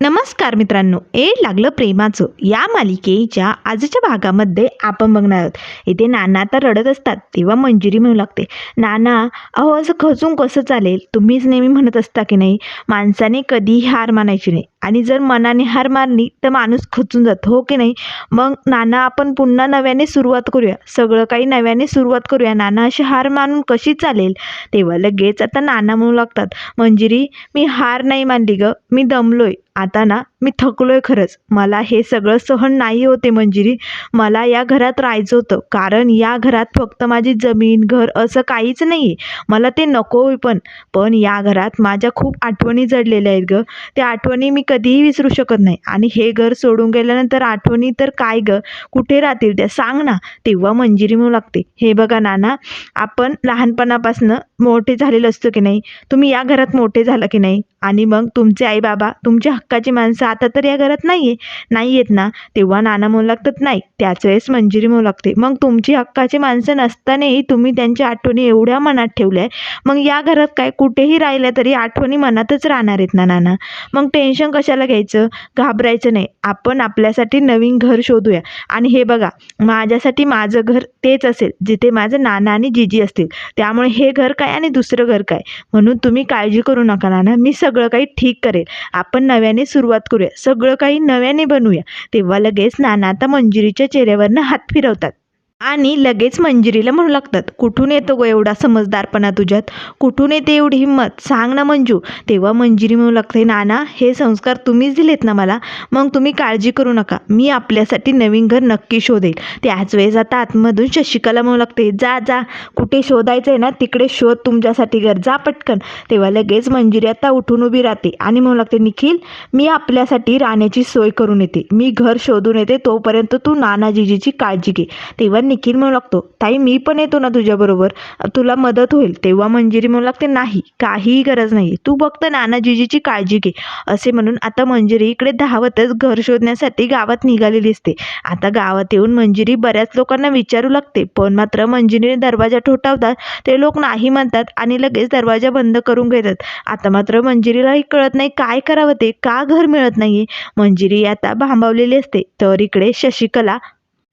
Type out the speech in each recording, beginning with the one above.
नमस्कार मित्रांनो ए लागलं प्रेमाचं. या मालिकेच्या आजच्या भागामध्ये आपण बघणार आहोत. इथे नाना आता रडत असतात तेव्हा मंजिरी म्हणू लागते. नाना अहो असं खचून कसं चालेल? तुम्हीच नेहमी म्हणत असता की नाही माणसाने कधीही हार मानायची नाही. आणि जर मनाने हार मारली तर माणूस खचून जातो हो की नाही? मग नाना आपण पुन्हा नव्याने सुरुवात करूया. सगळं काही नव्याने सुरुवात करूया. नाना अशी हार मानून कशी चालेल? तेव्हा लगेच आता नाना म्हणू लागतात मंजिरी मी हार नाही मानली ग मी दमलोय. आता ना मी थकलो आहे खरंच. मला हे सगळं सहन नाही होते मंजिरी. मला या घरात राहायचं होतं. कारण या घरात फक्त माझी जमीन घर असं काहीच नाही आहे मला ते नको पण. पण या घरात माझ्या खूप आठवणी जडलेल्या आहेत ग. त्या आठवणी मी कधीही विसरू शकत नाही. आणि हे घर सोडून गेल्यानंतर आठवणी तर काय ग? कुठे राहतील त्या? सांग ना. तेव्हा मंजिरी म्हणू लागते. हे बघा नाना आपण लहानपणापासनं मोठे झालेलं असतो की नाही? तुम्ही या घरात मोठे झाला की नाही? आणि मग तुमचे आई बाबा तुमच्या हक्काची माणसं आता तर या घरात नाही आहे नाही आहेत ना. तेव्हा नाना म्हणू लागतात नाही. त्याच वेळेस मंजिरी म्हणू लागते मग तुमची हक्काची माणसं नसतानाही तुम्ही त्यांच्या आठवणी एवढ्या मनात ठेवल्या आहे मग या घरात काय कुठेही राहिल्या तरी आठवणी मनातच राहणार आहेत ना नाना? मग टेन्शन कशाला घ्यायचं? घाबरायचं नाही. आपण आपल्यासाठी नवीन घर शोधूया. आणि हे बघा माझ्यासाठी माझं घर तेच असेल जिथे माझं नाना आणि जिजी असतील. त्यामुळे हे घर काय आणि दुसरं घर काय? म्हणून तुम्ही काळजी करू नका नाना. मी सगळं काही ठीक करेल. आपण नव्याने सुरुवात करूया. सगळं काही नव्याने बनवूया. तेव्हा लगेच नाना आता मंजिरीच्या चेहऱ्यावरनं हात फिरवतात. आणि लगेच मंजिरीला म्हणू लागतात कुठून येतो गो एवढा समजदारपणा तुझ्यात? कुठून येते एवढी हिंमत? सांग ना मंजू. तेव्हा मंजिरी म्हणू लागते नाना हे संस्कार तुम्हीच दिलेत ना मला? मग तुम्ही काळजी करू नका. मी आपल्यासाठी नवीन घर नक्की शोधेल. त्याच वेळेस आता आतमधून शशिकला म्हणू लागते जा जा. कुठे शोधायचं आहे ना तिकडे शोध तुमच्यासाठी घर जा पटकन. तेव्हा लगेच मंजिरी आता उठून उभी राहते आणि म्हणू लागते निखिल मी आपल्यासाठी राहण्याची सोय करून येते. मी घर शोधून येते तोपर्यंत तू नाना जिजीची काळजी घे. तेव्हा निखिल म्हणू लागतो ताई मी पण येतो ना तुझ्याबरोबर तुला मदत होईल. तेव्हा मंजिरी म्हणू लागते नाही काहीही गरज नाही. तू फक्त नानाजीजीची काळजी घे. असे म्हणून आता मंजिरी इकडे धावतच घर शोधण्यासाठी गावात निघालेली असते. आता गावात येऊन मंजिरी बऱ्याच लोकांना विचारू लागते पण मात्र मंजिरीने दरवाजा ठोठावतात. ते लोक नाही म्हणतात आणि लगेच दरवाजा बंद करून घेतात. आता मात्र मंजिरीलाही कळत नाही काय करावं ते? का घर मिळत नाहीये? मंजिरी आता भांबावलेली असते. तर इकडे शशिकला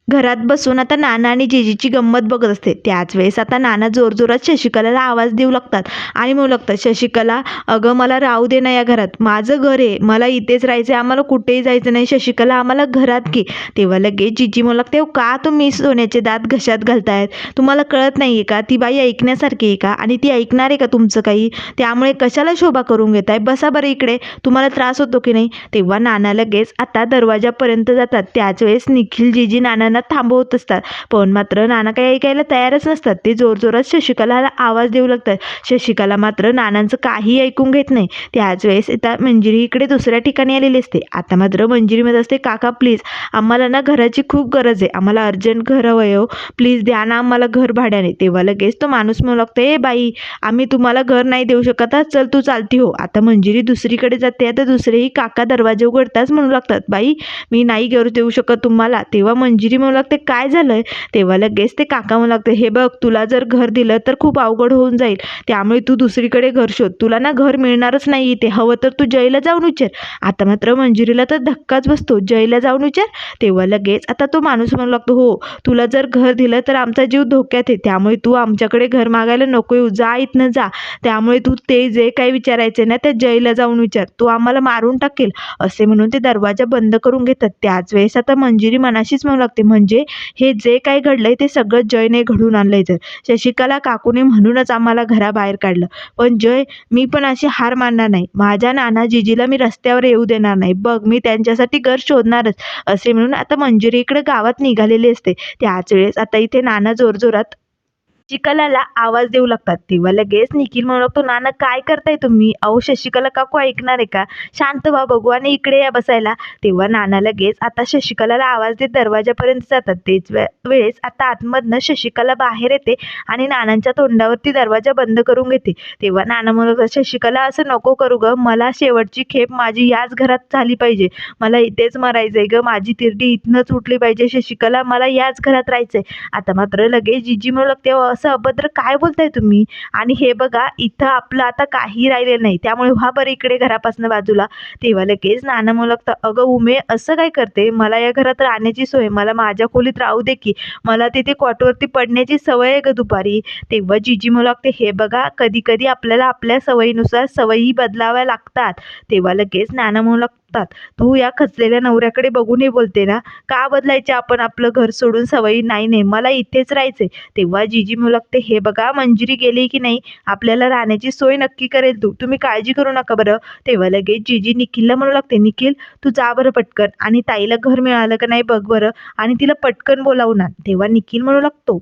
घरात बसून आता नाना आणि जिजीची गंमत बघत असते. त्याच वेळेस आता नाना जोरजोरात शशिकलाला आवाज देऊ लागतात. आणि म्हणू लागतात शशिकला अगं मला राहू दे ना या घरात. माझं घर आहे. मला इथेच राहायचं आहे आम्हाला कुठेही जायचं नाही. शशिकला आम्हाला घरात घे. तेव्हा लगेच जिजी म्हणू लागते का तुम्ही सोन्याचे दात घशात घालतायत? तुम्हाला कळत नाही आहे का? ती बाई ऐकण्यासारखी आहे का? आणि ती ऐकणार आहे का तुमचं काही? त्यामुळे कशाला शोभा करून घेताय? बसा बरं इकडे. तुम्हाला त्रास होतो की नाही? तेव्हा नाना लगेच आता दरवाजापर्यंत जातात. त्याच वेळेस निखिल जिजी त्यांना थांबवत असतात. पण मात्र नाना काही ऐकायला तयारच नसतात. ते जोरजोरात शशिकलाला आवाज देऊ लागतात. शशिकला मात्र नानांचं काही ऐकून घेत नाही. त्याच वेळेस आता मंजिरी इकडे दुसऱ्या ठिकाणी आलेली असते. आता मात्र मंजिरीमध्ये असते काका प्लीज आम्हाला ना घराची खूप गरज आहे. आम्हाला अर्जंट घर हवं प्लीज हो. द्या ना आम्हाला घर भाड्याने. तेव्हा लगेच तो माणूस म्हणू लागतो ए बाई आम्ही तुम्हाला घर नाही देऊ शकत चल तू चालती हो. आता मंजिरी दुसरीकडे जाते. आता दुसरेही काका दरवाजे उघडताच म्हणू लागतात बाई मी नाही घर देऊ शकत तुम्हाला. तेव्हा मंजिरी म्हणू लागते काय झालं आहे तेव्हा लगेच ते काका म्हणू लागते हे बघ तुला जर घर दिलं तर खूप अवघड होऊन जाईल. त्यामुळे तू दुसरीकडे घर शोध. तुला ना घर मिळणारच नाही इथे. हवं तर तू जयला जाऊन विचार. आता मात्र मंजिरीला तर धक्काच बसतो. जयला जाऊन विचार. तेव्हा लगेच आता तो माणूस म्हणू लागतो हो तुला जर घर दिलं तर आमचा जीव धोक्यात आहे. त्यामुळे तू आमच्याकडे घर मागायला नको येऊ जा इथनं जा. त्यामुळे तू ते जे काही विचारायचे ना त्या जयला जाऊन विचार. तू आम्हाला मारून टाकेल. असे म्हणून ते दरवाजा बंद करून घेतात. त्याच वेळेस आता मंजिरी मनाशीच म्हणू लागते म्हणजे हे जे काही घडलंय ते सगळं जयने घडून आणलंय तर शशिकला काकूने म्हणूनच आम्हाला घराबाहेर काढलं. पण जय मी पण अशी हार मानणार नाही. माझ्या नाना जिजीला मी रस्त्यावर येऊ देणार नाही. बघ मी त्यांच्यासाठी घर शोधणारच. असे म्हणून आता मंजुरी इकडे गावात निघालेली असते. त्याच वेळेस आता इथे नाना जोरजोरात शशिकलाला आवाज देऊ लागतात. तेव्हा लगेच निखिल म्हणू लागतो नाना काय करताय तुम्ही? अहो शशिकला काकू ऐकणार आहे का? शांत व्हा बघू आणि इकडे या बसायला. तेव्हा नाना लगेच आता शशिकलाला आवाज देत दरवाजापर्यंत जातात. तेच वे वेळेस आता आतमधनं शशिकला बाहेर येते आणि नानांच्या तोंडावरती दरवाजा बंद करून घेते. तेव्हा नाना म्हणत शशिकला असं नको करू ग. मला शेवटची खेप माझी याच घरात झाली पाहिजे. मला इथेच मरायचंय ग. माझी तिरडी इथनंच उठली पाहिजे. शशिकला मला याच घरात राहायचंय. आता मात्र लगेच जिजी म्हणू लागते असं अभद्र काय बोलताय तुम्ही? आणि हे बघा इथं आपलं आता काही राहिलेलं नाही. त्यामुळे व्हा बरं इकडे घरापासून बाजूला. तेव्हा लगेच नाना मुलगतं अगं उमे असं काय करते? मला या घरात राहण्याची सोय मला माझ्या खोलीत राहू दे की. मला तिथे कॉटवरती पडण्याची सवय आहे ग दुपारी. तेव्हा जिजी लागते हे बघा कधी कधी आपल्याला आपल्या सवयीनुसार सवयी बदलाव्या लागतात. तेव्हा लगेच नाना म्हणू लागतात तू या खचलेल्या नवऱ्याकडे बघूनही बोलते ना का बदलायचे आपण आपलं घर सोडून सवयी? नाही नाही मला इथेच राहायचंय. तेव्हा जीजी म्हणू लागते हे बघा मंजिरी गेली की नाही? आपल्याला राहण्याची सोय नक्की करेल तू. तुम्ही काळजी करू नका बरं. तेव्हा लगेच जिजी निखिलला म्हणू लागते निखिल तू जा बरं पटकन आणि ताईला घर मिळालं का नाही बघ बरं आणि तिला पटकन बोलावणार तेव्हा निखिल म्हणू लागतो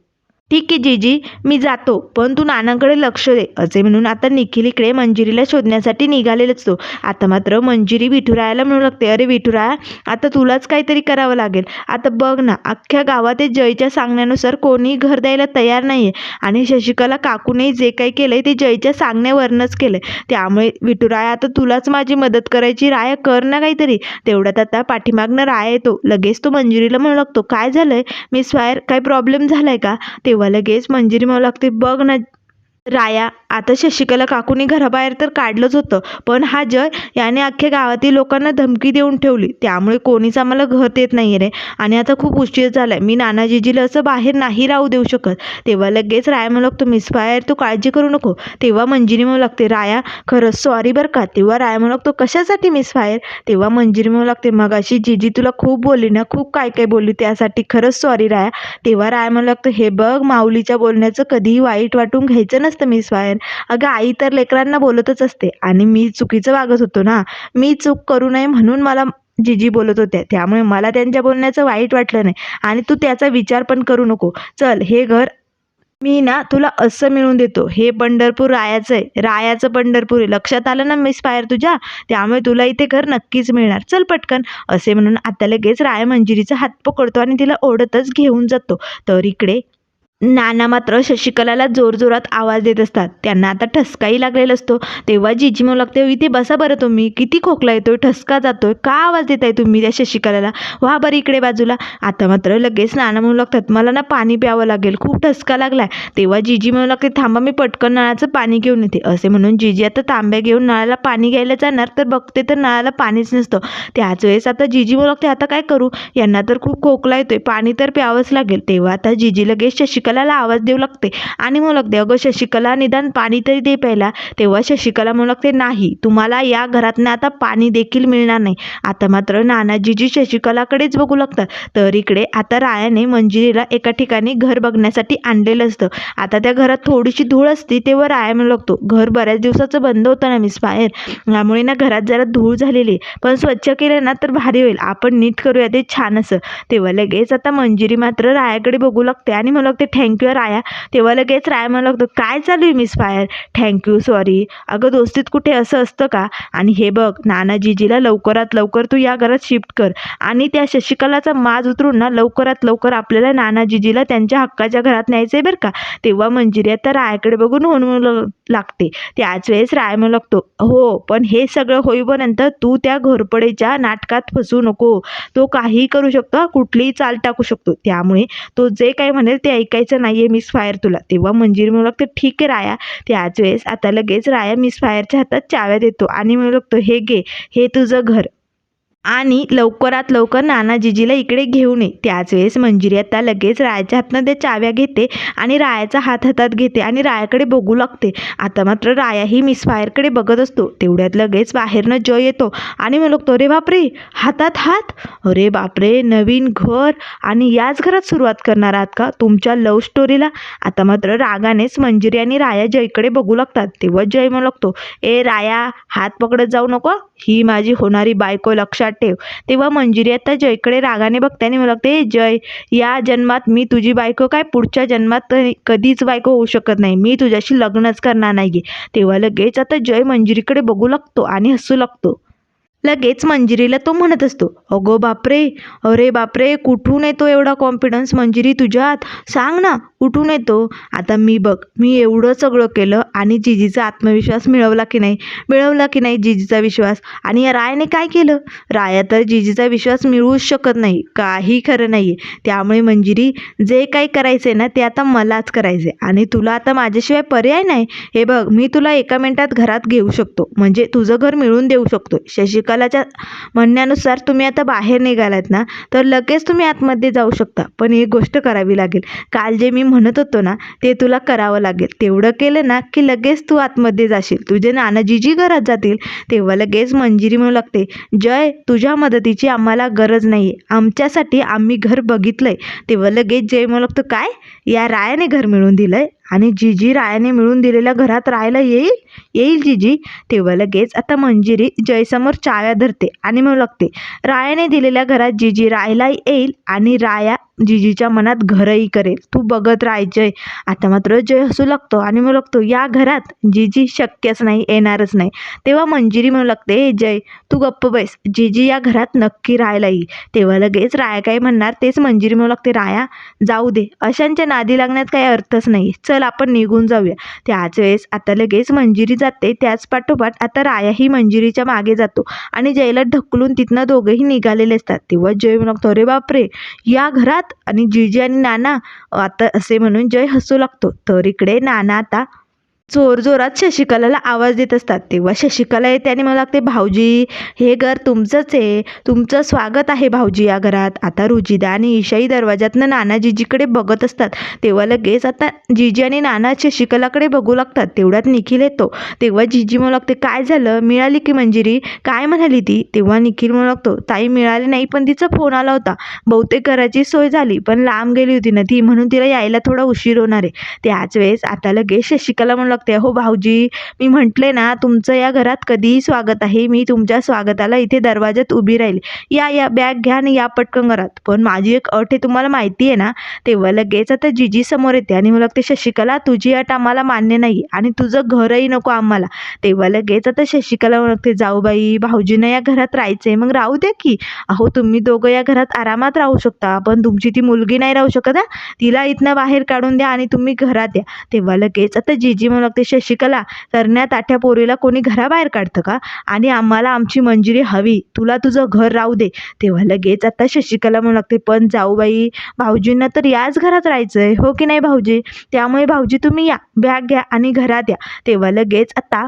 ठीक आहे जीजी मी जातो पण तू नानांकडे लक्ष दे असे म्हणून आता निखिल इकडे मंजिरीला शोधण्यासाठी निघालेलाच तो आता मात्र मंजिरी विठुरायाला म्हणू लागते अरे विठुराया आता तुलाच काहीतरी करावं लागेल. आता बघ ना अख्ख्या गावात जयच्या सांगण्यानुसार कोणीही घर द्यायला तयार नाही आहे आणि शशिकला काकूने जे काही केलं आहे ते जयच्या सांगण्यावरनंच केलं आहे त्यामुळे विठुराया आता तुलाच माझी मदत करायची राया कर ना काहीतरी. तेवढ्यात आता पाठीमागनं राया येतो. लगेच तो मंजिरीला म्हणू लागतो काय झालं आहे मिस फायर काय प्रॉब्लेम झाला आहे का? तेव्हा लगेच मंजिरी मला लागते. बघ ना राया. आता शशिकला काकूनी घराबाहेर तर काढलंच होतं पण हा जय याने अख्ख्या गावातील लोकांना धमकी देऊन ठेवली. त्यामुळे कोणीच आम्हाला घर देत नाही रे. आणि आता खूप उशीर झालाय. मी नानाजीजीला असं बाहेर नाही राहू देऊ शकत. तेव्हा लगेच राया म्हणू लागतो मिस फायर तू काळजी करू नको. तेव्हा मंजिरी म्हणू लागते राया खरंच सॉरी बरं का. तेव्हा राया म्हणू लागतो कशासाठी मिस फायर तेव्हा मंजिरी म्हणू लागते मग अशी जीजी तुला खूप बोलली ना खूप काय काय बोलली त्यासाठी खरंच सॉरी राया. तेव्हा राया म्हणू लागतं हे बघ माऊलीच्या बोलण्याचं कधीही वाईट वाटून घ्यायचं नसतं मिस फायर अगं आई तर लेकरांना बोलतच असते. आणि मी चुकीचं वागत होतो ना. मी चूक करू नये म्हणून मला जिजी बोलत होत्या. त्यामुळे मला त्यांच्या बोलण्याचं वाईट वाटलं नाही. आणि तू त्याचा विचार पण करू नको. चल हे घर मी ना तुला असं मिळून देतो. हे पंढरपूर रायाचं आहे. रायाचं पंढरपूर आहे. लक्षात आलं ना मिस फायर तुझ्या? त्यामुळे तुला इथे घर नक्कीच मिळणार. चल पटकन. असे म्हणून आता लगेच राया मंजिरीचा हात पकडतो आणि तिला ओढतच घेऊन जातो. तर इकडे नाना मात्र शशिकलाला जोरजोरात आवाज देत असतात. त्यांना आता ठसकाही लागलेला असतो. तेव्हा जिजी म्हणू लागते इथे बसा बरं तुम्ही. किती खोकला येतोय ठसका जातोय. का आवाज देताय तुम्ही त्या शशिकलाला? व्हा बरं इकडे बाजूला. आता मात्र लगेच नाना म्हणू लागतात मला ना पाणी प्यावं लागेल. खूप ठसका लागलाय. तेव्हा जिजी म्हणू लागते थांबा मी पटकन नळाचं पाणी घेऊन येते. असे म्हणून जिजी आता तांब्या घेऊन नळाला पाणी घ्यायला जाणार तर बघते तर नळाला पाणीच नसतं. त्याच वेळेस आता जिजी म्हणू लागते आता काय करू? यांना तर खूप खोकला येतोय. पाणी तर प्यावंच लागेल. तेव्हा आता जिजी लगेच शशिकला शशिकलाला आवाज देऊ लागते. आणि म्हणू लागते अगं शशिकला निदान पाणी तरी दे प्यायला तेव्हा शशिकला म्हणू लागते नाही तुम्हाला या घरातनं आता पाणी देखील मिळणार नाही. आता मात्र नानाजीजी शशिकलाकडेच बघू लागतात. तर इकडे आता रायाने मंजिरीला एका ठिकाणी घर बघण्यासाठी आणलेलं असतं. आता त्या घरात थोडीशी धूळ असती तेव्हा राया म्हणू लागतो घर बऱ्याच दिवसाचं बंद होतं ना मिस बाहेर. त्यामुळे ना घरात जरा धूळ झालेली आहे. पण स्वच्छ केलं ना तर भारी होईल. आपण नीट करूया ते छान असं. तेव्हा लगेच आता मंजिरी मात्र रायाकडे बघू लागते आणि म्हणू लागते थँक्यू राया. तेव्हा लगेच राया म्हणू लागतो काय चालू आहे मिस फायर थँक्यू सॉरी अगं दोस्तीत कुठे असं असतं का? आणि हे बघ नाना जीजीला लवकरात लवकर तू या घरात शिफ्ट कर. आणि त्या शशिकलाचा माज उतरून ना लवकरात लवकर आपल्याला नाना जीजीला त्यांच्या हक्काच्या घरात न्यायचं आहे बरं का? तेव्हा मंजिरी आता रायाकडे बघून होऊन लागते. त्याच वेळेस राय म्हणू लागतो हो पण हे सगळं होईपर्यंत तू त्या घोरपडेच्या नाटकात फसू नको. तो काहीही करू शकतो कुठलीही चाल टाकू शकतो. त्यामुळे तो जे काही म्हणेल ते ऐकायचं नाही आहे मिस फायर तुला. तेव्हा मंजिरी म्हणू लागते ठीक आहे राया. त्याच वेळेस आता लगेच राया मिस फायरच्या हातात चाव्या देतो. आणि म्हणू लागतो हे घे हे तुझं घर. आणि लवकरात लवकर नानाजीजीला इकडे घेऊन ये. त्याच वेळेस मंजिरी आता लगेच रायाच्या हातनं त्या चाव्या घेते आणि रायाचा हात हातात घेते आणि रायाकडे बघू लागते. आता मात्र रायाही मिसफायरकडे मिस फायरकडे बघत असतो. तेवढ्यात लगेच बाहेरनं जय येतो आणि मग लागतो रे बापरे! हातात हात? अरे बापरे! नवीन घर? आणि याच घरात सुरुवात करणार आहात का? तुमच्या लव स्टोरीला आता मात्र रागानेच मंजिरी आणि राया जयकडे बघू लागतात. तेव्हा जय म्हणू लागतो ए राया हात पकडत जाऊ नको. ही माझी होणारी बायको लक्षात ठेव. तेव्हा मंजिरी आता जयकडे रागाने बघते आणि मला लागते जय या जन्मात मी तुझी बायको काय? पुढच्या जन्मात कधीच बायको होऊ शकत नाही. मी तुझ्याशी लग्नच करणार नाही तेव्हा लगेच आता जय मंजिरीकडे बघू लागतो आणि हसू लागतो. लगेच मंजिरीला तो म्हणत असतो अगो बापरे अरे बापरे कुठून येतो एवढा कॉन्फिडन्स मंजिरी तुझ्यात? सांग ना उठून येतो? आता मी बघ मी एवढं सगळं केलं आणि जिजीचा आत्मविश्वास मिळवला की नाही? मिळवला की नाही जिजीचा विश्वास? आणि या रायाने काय केलं? राया तर जिजीचा विश्वास मिळवूच शकत नाही काही खरं नाही आहे त्यामुळे मंजिरी जे काही करायचं आहे ना ते आता मलाच करायचं आहे आणि तुला आता माझ्याशिवाय पर्याय नाही? हे बघ मी तुला एका मिनटात घरात घेऊ शकतो. म्हणजे तुझं घर मिळवून देऊ शकतो. शशिकलाच्या म्हणण्यानुसार तुम्ही आता बाहेर निघालात ना तर लगेच तुम्ही आतमध्ये जाऊ शकता. पण एक गोष्ट करावी लागेल. काल जे मी म्हणत होतो ना ते तुला करावं लागेल. तेवढं केलं ना की लगेच तू आतमध्ये जाशील. तुझे नानाजी जी घरात जातील तेव्हा लगेच मंजिरी म्हणू लागते जय तुझ्या मदतीची आम्हाला गरज नाही आहे आमच्यासाठी आम्ही घर बघितलं आहे तेव्हा लगेच जय म्हणू लागतो काय? या रायाने घर मिळवून आहे आणि जीजी रायाने मिळून दिलेल्या घरात राहायला येईल? येईल जीजी. तेव्हा लगेच आता मंजिरी जयसमोर चाव्या धरते आणि म्हणू लागते रायाने दिलेल्या घरात जीजी राहायला येईल आणि राया जीजीच्या मनात घरही करेल. तू बघत राह जय आता मात्र जय हसू लागतो आणि म्हणू लागतो या घरात जीजी शक्यच नाही येणारच नाही. तेव्हा मंजिरी म्हणू लागते हे जय तू गप्प बैस. जीजी या घरात नक्की राहायला येईल. तेव्हा लगेच राया काय म्हणणार तेच मंजिरी म्हणू लागते राया जाऊ दे. अशांच्या नादी लागण्यात काही अर्थच नाही. चल आपण निघून जाऊया. त्याच वेळेस आता लगेच मंजिरी जाते. त्याच पाठोपाठ आता रायाही मंजिरीच्या मागे जातो आणि जयला ढकलून तिथनं दोघंही निघालेले असतात. तेव्हा जय म्हणतो अरे बापरे या घरात? आणि जीजी आणि नाना आता असे म्हणून जय हसू लागतो. तर इकडे नाना आता जोरजोरात शशिकलाला आवाज देत असतात. तेव्हा शशिकला येते आणि मला लागते भाऊजी हे घर तुमचंच आहे. तुमचं स्वागत आहे भाऊजी या घरात. आता रुजिदा आणि ईशाई दरवाजातनं नाना जीजीकडे बघत असतात. तेव्हा लगेच आता जीजी आणि नाना शशिकलाकडे बघू लागतात. तेवढ्यात निखिल येतो. तेव्हा जीजी म्हणू लागते काय झालं? मिळाली की मंजिरी? काय म्हणाली ती? तेव्हा निखिल म्हणू लागतो ताई मिळाली नाही पण तिचा फोन आला होता. बहुतेक घराची सोय झाली पण लांब गेली होती ना ती म्हणून तिला यायला थोडा उशीर होणार आहे. त्याच वेळेस आता लगेच शशिकला म्हणू लागते. हो भाऊजी मी म्हटले ना तुमचं या घरात कधीही स्वागत आहे. मी तुमच्या स्वागताला इथे दरवाजात उभी राहील. या या बॅग घ्या आणि या पटकन घरात. पण माझी एक अट हे तुम्हाला माहिती आहे ना तेव्हा लगेच आता जीजी समोर येते आणि मला लागते शशिकला तुझी अट आम्हाला मान्य नाही आणि तुझं घरही नको आम्हाला. तेव्हा लगेच आता शशिकला ओळखते जाऊ बाई भाऊजीनं या घरात राहायचंय. मग राहू द्या की. अहो तुम्ही दोघं या घरात आरामात राहू शकता पण तुमची ती मुलगी नाही राहू शकत हा. तिला इथनं बाहेर काढून द्या आणि तुम्ही घरात या. तेव्हा लगेच आता जीजी म्हणू लागते शशिकला तरण्या ताठ्या पोरीला कोणी घराबाहेर काढतं का? आणि आम्हाला आमची मंजुरी हवी. तुला तुझं घर राहू दे. तेव्हा लगेच आता शशिकला म्हणू लागते पण जाऊ बाई भाऊजींना तर याच घरात राहायचं आहे हो की नाही भाऊजी? त्यामुळे भाऊजी तुम्ही या. बॅग घ्या आणि घरात या. तेव्हा लगेच आता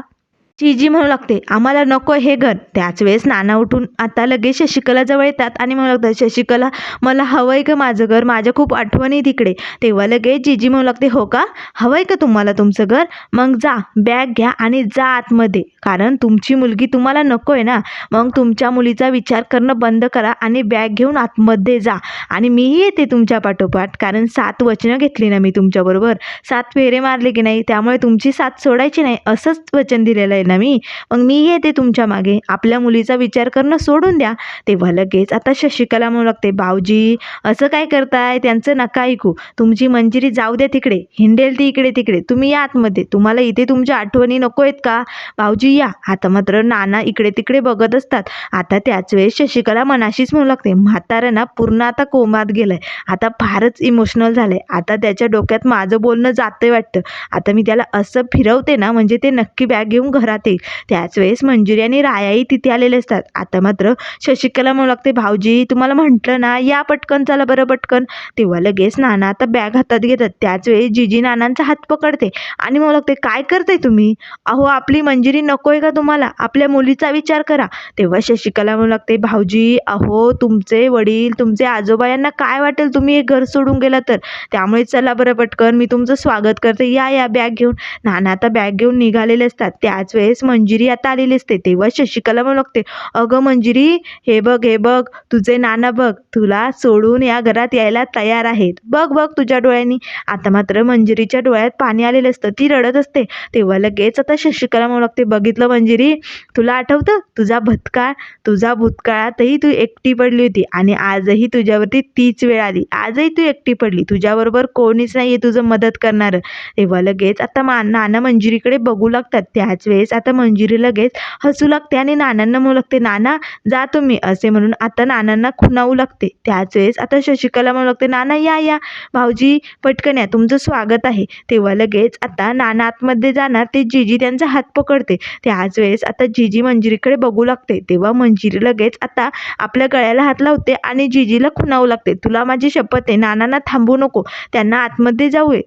जीजी म्हणू लागते. आम्हाला नको हे घर. त्याच वेळेस नाना उठून आता लगेच शशिकला जवळ येतात आणि म्हणू लागतात शशिकला मला हवंय का माझं घर? माझ्या खूप आठवणी तिकडे तेव्हा लगेच जीजी म्हणू लागते हो का? हवंय का तुम्हाला तुमचं घर? मग जा बॅग घ्या आणि जा आतमध्ये. कारण तुमची मुलगी तुम्हाला नको आहे ना. मग तुमच्या मुलीचा विचार करणं बंद करा आणि बॅग घेऊन आतमध्ये जा. आणि मीही येते तुमच्या पाठोपाठ. कारण सात वचनं घेतली ना मी तुमच्याबरोबर सात फेरे मारले की नाही? त्यामुळे तुमची साथ सोडायची नाही. असंच वचन दिलेलं आहे ना मी. मग मी येते तुमच्या मागे. आपल्या मुलीचा विचार करणं सोडून द्या. तेव्हा लगेच आता शशिकला म्हणू लागते भाऊजी असं काय करताय? त्यांचं नका ऐकू. तुमची मंजिरी जाऊ द्या तिकडे. हिंडेल ती इकडे तिकडे. तुम्ही या आतमध्ये. तुम्हाला इथे तुमच्या आठवणी नको आहेत का? भाऊजी या. आता मात्र नाना इकडे तिकडे बघत असतात. आता त्याच वेळेस शशिकला मनाशीच म्हणू लागते म्हातारा ना पूर्ण आता कोमात गेलंय. आता फारच इमोशनल झालंय. आता त्याच्या डोक्यात माझं बोलणं जातंय वाटतं. आता मी त्याला असं फिरवते ना म्हणजे ते नक्की बॅग घेऊन घरात येईल त्याच वेळेस मंजुरी आणि रायाही तिथे आलेले असतात. आता मात्र शशिकला म्हणू लागते भाऊजी तुम्हाला म्हटलं ना या पटकन चला बरं पटकन. तेव्हा लगेच नाना आता बॅग हातात घेतात. त्याच वेळेस जीजी नानांचा हात पकडते आणि म्हणू लागते काय करताय तुम्ही? अहो आपली मंजिरी नको आहे का तुम्हाला? आपल्या मुलीचा विचार करा. तेव्हा शशिकला म्हणू लागते भाऊजी अहो तुमचे वडील तुमचे आजोबा यांना काय वाटेल तुम्ही हे घर सोडून गेला तर? त्यामुळे चला बरं पटकन मी तुमचं स्वागत करते. या या बॅग घेऊन. नाना आता बॅग घेऊन निघालेले असतात. त्याच वेळेस मंजिरी आता आलेली असते. तेव्हा शशिकला म्हणू लागते अगं मंजिरी हे बघ हे बघ तुझे नाना बघ तुला सोडून या घरात यायला तयार आहेत. बघ बघ तुझ्या डोळ्यांनी. आता मात्र मंजिरीच्या डोळ्यात पाणी आलेलं असतं. ती रडत असते. तेव्हा लगेच आता शशिकला म्हणू लागते बघितलं मंजिरी तुला आठवतं? तुझा भूतकाळ तुझा भूतकाळातही तू एकटी पडली होती आणि आजही तुझ्यावरती तीच वेळ आली. आजही तू एकटी पडली. तुझ्याबरोबर कोणीच नाही आहे तुझं मदत करणारं. तेव्हा लगेच आता मा नाना मंजिरीकडे बघू लागतात. त्याच वेळेस आता मंजिरी लगेच. हसू लागते आणि नानांना म्हणू लागते नाना जा तुम्ही असे म्हणून आता नानांना खुणावू लागते. त्याच वेळेस आता शशिकला म्हणू लागते नाना या या. भाऊजी पटकन या. तुमचं स्वागत आहे. तेव्हा लगेच आता नाना आतमध्ये जाणार. ते जिजी त्यांचा हात पकडते. त्याच वेळेस आता जिजी मंजिरीकडे बघू लागते. तेव्हा मंजिरी लगेच आता आपल्या गळ्याला हात लावते आणि जिजीला खुणावू लागते. तुला माझी शपथ आहे. नानांना थांबू नको. त्यांना आतमध्ये जाऊये.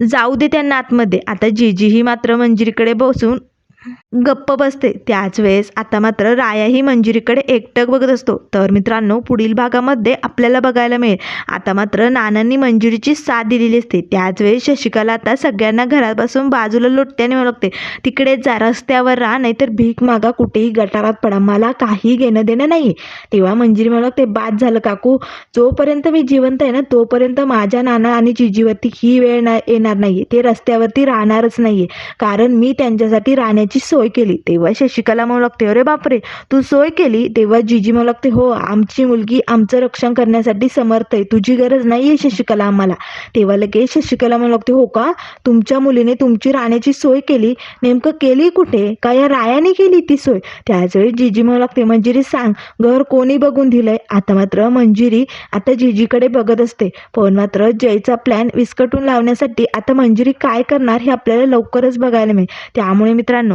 जाऊ दे त्यांना आतमध्ये. आता जिजीही मात्र मंजिरीकडे बसून गप्प बसते. त्याच वेळेस आता मात्र रायाही मंजिरीकडे एकटक बघत असतो. तर मित्रांनो पुढील भागामध्ये आपल्याला बघायला मिळेल. आता मात्र नानांनी मंजुरीची साथ दिलेली असते. त्याच वेळेस शशिकला आता सगळ्यांना घरापासून बाजूला लोटत्याने ओळखते. तिकडे जा रस्त्यावर राहा नाहीतर भीक मागा कुठेही गटारात पडा. मला काही घेणं देणं नाही. तेव्हा मंजिरी म्हणते बाद झालं काकू. जोपर्यंत मी जिवंत आहे ना तोपर्यंत माझ्या नाना आणि जिजीवरती ही वेळ ना येणार नाही ते रस्त्यावरती राहणारच नाही कारण मी त्यांच्यासाठी राहण्याची सोय केली. तेव्हा शशिकला म्हणू लागते अरे बापरे तू सोय केली तेव्हा जिजी म्हणू लागते हो आमची मुलगी आमचं रक्षण करण्यासाठी समर्थ आहे तुझी गरज नाही आहे शशिकला आम्हाला. तेव्हा लगेच शशिकला म्हणू लागते हो का? तुमच्या मुलीने तुमची राहण्याची सोय केली नेमकं केली कुठे? का या रायाने केली ती सोय? त्याचवेळी जिजी म्हणू लागते मंजिरी सांग घर कोणी बघून दिलंय? आता मात्र मंजिरी आता जिजीकडे बघत असते. पण मात्र जयचा प्लॅन विस्कटून लावण्यासाठी आता मंजिरी काय करणार हे आपल्याला लवकरच बघायला मिळेल. त्यामुळे मित्रांनो